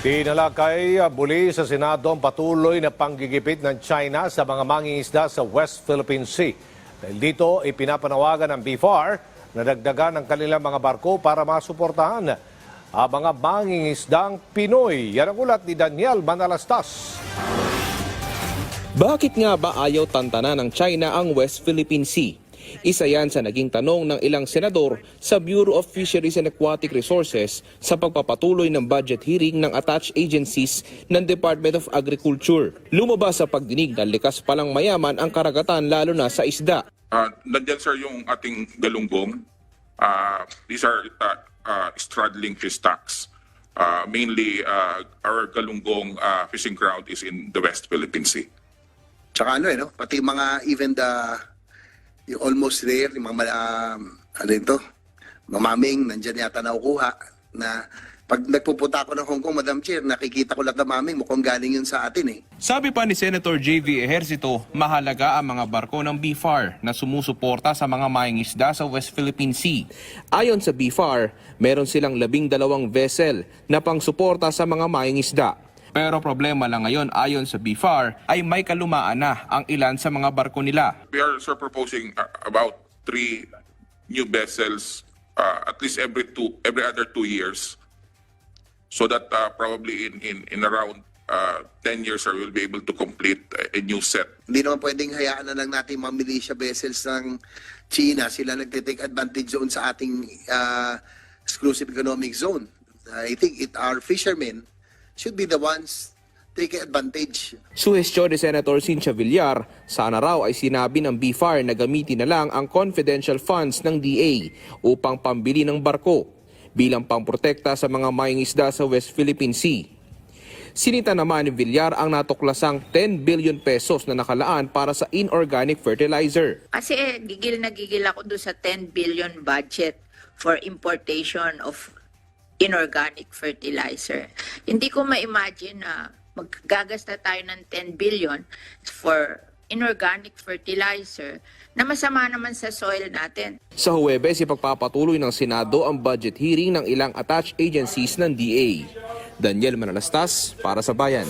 Tinalakay muli sa Senado ang patuloy na panggigipit ng China sa mga mangingisda sa West Philippine Sea. Dahil dito, ipinapanawagan ng BFAR na dagdagan ang kanilang mga barko para masuportahan ang mga mangingisdang Pinoy. Yan ang ulat ni Daniel Manalastas. Bakit nga ba ayaw tantanan ng China ang West Philippine Sea? Isa yan sa naging tanong ng ilang senador sa Bureau of Fisheries and Aquatic Resources sa pagpapatuloy ng budget hearing ng attached agencies ng Department of Agriculture. Lumabas sa pagdinig na likas palang mayaman ang karagatan lalo na sa isda. Uh, nandyan sir yung ating galunggong. Uh, these are uh, uh, straddling fish stocks. Uh, mainly, uh, our galunggong uh, fishing ground is in the West Philippine Sea. Tsaka ano eh, no? Pati mga even the yung almost there, yung mga mala- um, ano ito, mamaming, nandyan yata nakukuha na pag nagpupunta ako ng Hong Kong, Madam Chair, nakikita ko lang na maming, mukhang galing yun sa atin eh. Sabi pa ni Senator JV Ejercito, mahalaga ang mga barko ng BFAR na sumusuporta sa mga mangingisda sa West Philippine Sea. Ayon sa BFAR, meron silang labing dalawang vessel na pangsuporta sa mga mangingisda. Pero problema lang ngayon ayon sa BFAR ay may kalumaan na ang ilan sa mga barko nila. We are sir proposing uh, about three new vessels uh, at least every two, every other two years. So that uh, probably in, in, in around uh, 10 years sir, we'll be able to complete a, a new set. Hindi naman pwedeng hayaan na lang natin mga militia vessels ng China. Sila nagtitake advantage zone sa ating uh, exclusive economic zone. I think it our fishermen should be the ones taking advantage. Suhestyon ni Senator Cynthia Villar, sana raw ay sinabi ng BFAR na gamitin na lang ang confidential funds ng DA upang pambili ng barko bilang pangprotekta sa mga mangingisda sa West Philippine Sea. Sinita naman ni Villar ang natuklasang 10 billion pesos na nakalaan para sa inorganic fertilizer. Kasi eh, gigil na gigil ako doon sa 10 billion budget for importation of inorganic fertilizer. Hindi ko ma-imagine na maggagasta tayo ng 10 billion for inorganic fertilizer na masama naman sa soil natin. Sa Huwebes, ipagpapatuloy ng Senado ang budget hearing ng ilang attached agencies ng DA. Daniel Manalastas para sa Bayan.